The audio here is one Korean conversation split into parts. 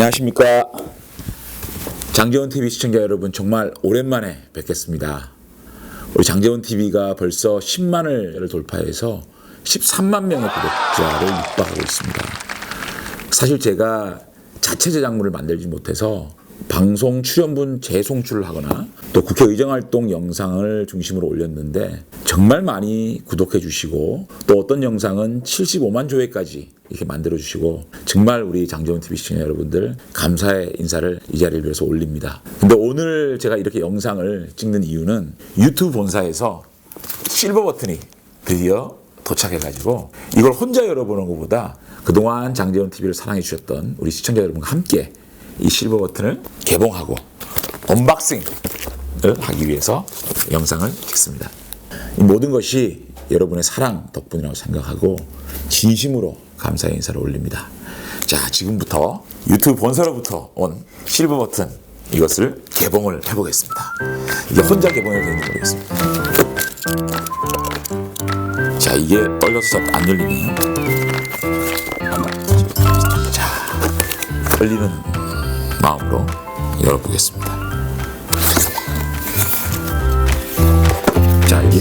안녕하십니까. 장재원 TV 시청자 여러분 정말 오랜만에 뵙겠습니다. 우리 장재원 TV가 벌써 10만을 돌파해서 13만 명의 구독자를 육박하고 있습니다. 사실 제가 자체 제작물을 만들지 못해서 방송 출연분 재송출을 하거나 또 국회 의정 활동 영상을 중심으로 올렸는데 정말 많이 구독해 주시고 또 어떤 영상은 75만 조회까지 이렇게 만들어 주시고 정말 우리 장재원 TV 시청자 여러분들 감사의 인사를 이 자리를 빌어서 올립니다. 근데 오늘 제가 이렇게 영상을 찍는 이유는 유튜브 본사에서 실버 버튼이 드디어 도착해가지고 이걸 혼자 열어보는 것보다 그동안 장재원 TV를 사랑해 주셨던 우리 시청자 여러분과 함께 이 실버 버튼을 개봉하고 언박싱을 하기 위해서 영상을 찍습니다. 이 모든 것이 여러분의 사랑 덕분이라고 생각하고 진심으로 감사의 인사를 올립니다. 자, 지금부터 유튜브 본사로부터 온 실버 버튼 이것을 개봉을 해보겠습니다. 이게 혼자 개봉해도 되는지 모르겠습니다. 자, 이게 떨려서 잘안 열리네요. 자, 떨리는 마음으로 열어보겠습니다. 자, 이게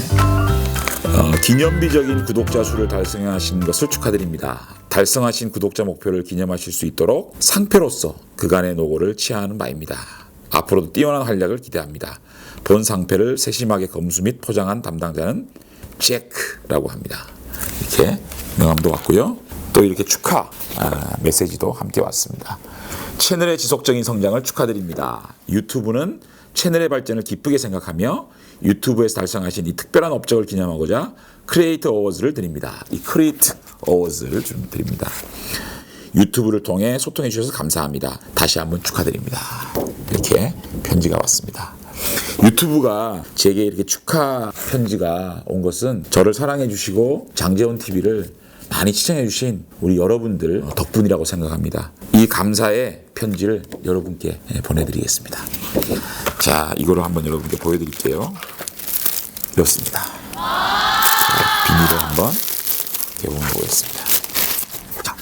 어, 기념비적인 구독자 수를 달성하신 것을 축하드립니다. 달성하신 구독자 목표를 기념하실 수 있도록 상표로서 그간의 노고를 치하하는 바입니다. 앞으로도 뛰어난 활약을 기대합니다. 본 상패를 세심하게 검수 및 포장한 담당자는 잭라고 합니다. 이렇게 명함도 왔고요. 또 이렇게 축하 아, 메시지도 함께 왔습니다. 채널의 지속적인 성장을 축하드립니다. 유튜브는 채널의 발전을 기쁘게 생각하며 유튜브에서 달성하신 이 특별한 업적을 기념하고자 크리에이터 어워즈를 드립니다. 이 크리에이트 어워즈를 좀 드립니다. 유튜브를 통해 소통해 주셔서 감사합니다. 다시 한번 축하드립니다. 이렇게 편지가 왔습니다. 유튜브가 제게 이렇게 축하 편지가 온 것은 저를 사랑해 주시고 장재원 TV를 많이 시청해 주신 우리 여러분들 덕분이라고 생각합니다. 이 감사의 편지를 여러분께 보내드리겠습니다. 자, 이거를 한번 여러분께 보여드릴게요. 이렇습니다. 자, 비닐을 한번 개봉해 보겠습니다. 자,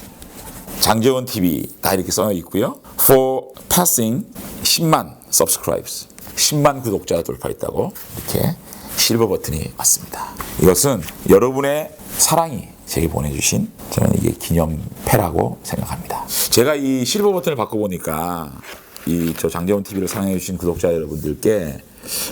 장재원 TV 다 이렇게 써 있고요. For passing 10만 subscribes, 10만 구독자 돌파했다고 이렇게 실버 버튼이 왔습니다. 이것은 여러분의 사랑이 제게 보내주신 저는 이게 기념패라고 생각합니다. 제가 이 실버 버튼을 바꿔보니까 이 저 장재원 TV를 사랑해주신 구독자 여러분들께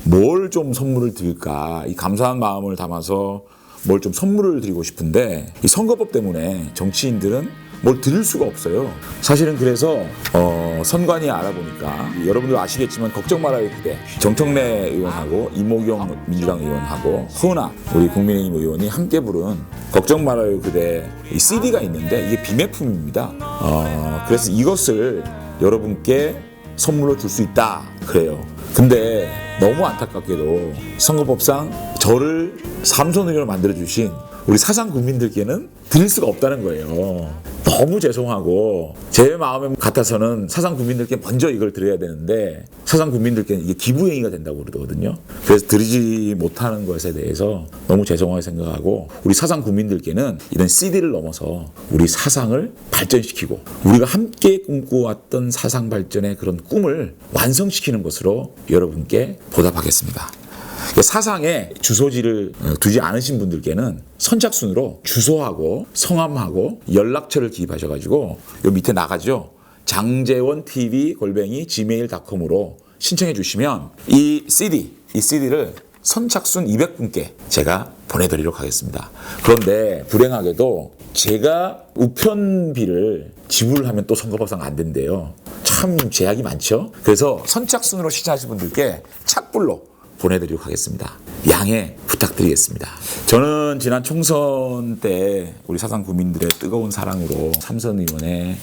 뭘 좀 선물을 드릴까 이 감사한 마음을 담아서 뭘 좀 선물을 드리고 싶은데 이 선거법 때문에 정치인들은 뭘 드릴 수가 없어요. 사실은 그래서 어, 선관위 알아보니까 여러분들 아시겠지만 걱정 말아요 그대 정청래 의원하고 이모경 민주당 의원하고 허은아 우리 국민의힘 의원이 함께 부른 걱정 말아요 그대 이 CD가 있는데 이게 비매품입니다. 어, 그래서 이것을 여러분께 선물로 줄 수 있다 그래요. 근데 너무 안타깝게도 선거법상 저를 삼선 의원을 만들어 주신 우리 사상 국민들께는 드릴 수가 없다는 거예요. 너무 죄송하고 제 마음에 같아서는 사상 국민들께 먼저 이걸 드려야 되는데 사상 국민들께는 이게 기부 행위가 된다고 그러거든요. 그래서 드리지 못하는 것에 대해서 너무 죄송하게 생각하고 우리 사상 국민들께는 이런 CD를 넘어서 우리 사상을 발전시키고 우리가 함께 꿈꾸었던 사상 발전의 그런 꿈을 완성시키는 것으로 여러분께 보답하겠습니다. 사상에 주소지를 어, 두지 않으신 분들께는 선착순으로 주소하고 성함하고 연락처를 기입하셔가지고 요 밑에 나가죠. 장재원 TV 골뱅이 gmail.com으로 신청해 주시면 이 CD, 이 CD를 선착순 200분께 제가 보내드리도록 하겠습니다. 그런데 불행하게도 제가 우편비를 지불하면 또 선거법상 안 된대요. 참 제약이 많죠. 그래서 선착순으로 시청하신 분들께 착불로 보내드리도록 하겠습니다. 양해 부탁드리겠습니다. 저는 지난 총선 때 우리 사상 국민들의 뜨거운 사랑으로 삼선 의원의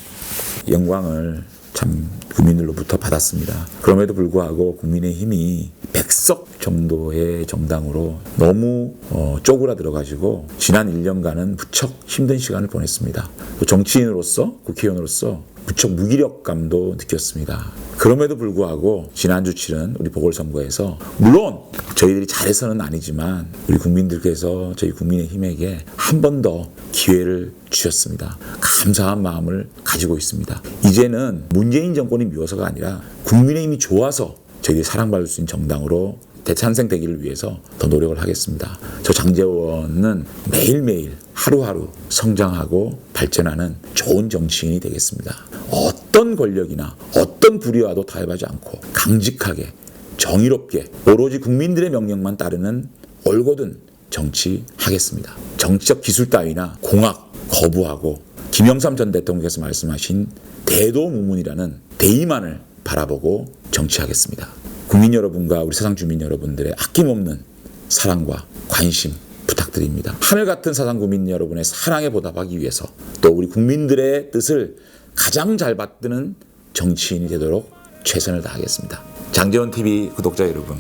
영광을 참 국민들로부터 받았습니다. 그럼에도 불구하고 국민의 힘이 백석 정도의 정당으로 너무 어, 쪼그라들어 가지고 지난 1년간은 무척 힘든 시간을 보냈습니다. 또 정치인으로서 국회의원으로서 무척 무기력감도 느꼈습니다. 그럼에도 불구하고 지난주 치른 우리 보궐선거에서 물론 저희들이 잘해서는 아니지만 우리 국민들께서 저희 국민의힘에게 한 번 더 기회를 주셨습니다. 감사한 마음을 가지고 있습니다. 이제는 문재인 정권이 미워서가 아니라 국민의힘이 좋아서 저희들이 사랑받을 수 있는 정당으로 대찬생 되기를 위해서 더 노력을 하겠습니다. 저 장재원은 매일매일 하루하루 성장하고 발전하는 좋은 정치인이 되겠습니다. 어떤 권력이나 어떤 불의와도 타협하지 않고 강직하게 정의롭게 오로지 국민들의 명령만 따르는 올곧은 정치하겠습니다. 정치적 기술 따위나 공학 거부하고 김영삼 전 대통령께서 말씀하신 대도무문이라는 대의만을 바라보고 정치하겠습니다. 국민 여러분과 우리 세상 주민 여러분들의 아낌없는 사랑과 관심 부탁드립니다. 하늘 같은 사상 국민 여러분의 사랑에 보답하기 위해서 또 우리 국민들의 뜻을 가장 잘 받드는 정치인이 되도록 최선을 다하겠습니다. 장재원 TV 구독자 여러분,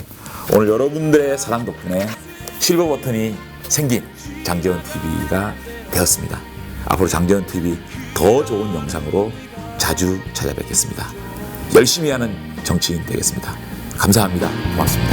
오늘 여러분들의 사랑 덕분에 실버 버튼이 생긴 장재원 TV가 되었습니다. 앞으로 장재원 TV 더 좋은 영상으로 자주 찾아뵙겠습니다. 열심히 하는 정치인 되겠습니다. 감사합니다. 고맙습니다.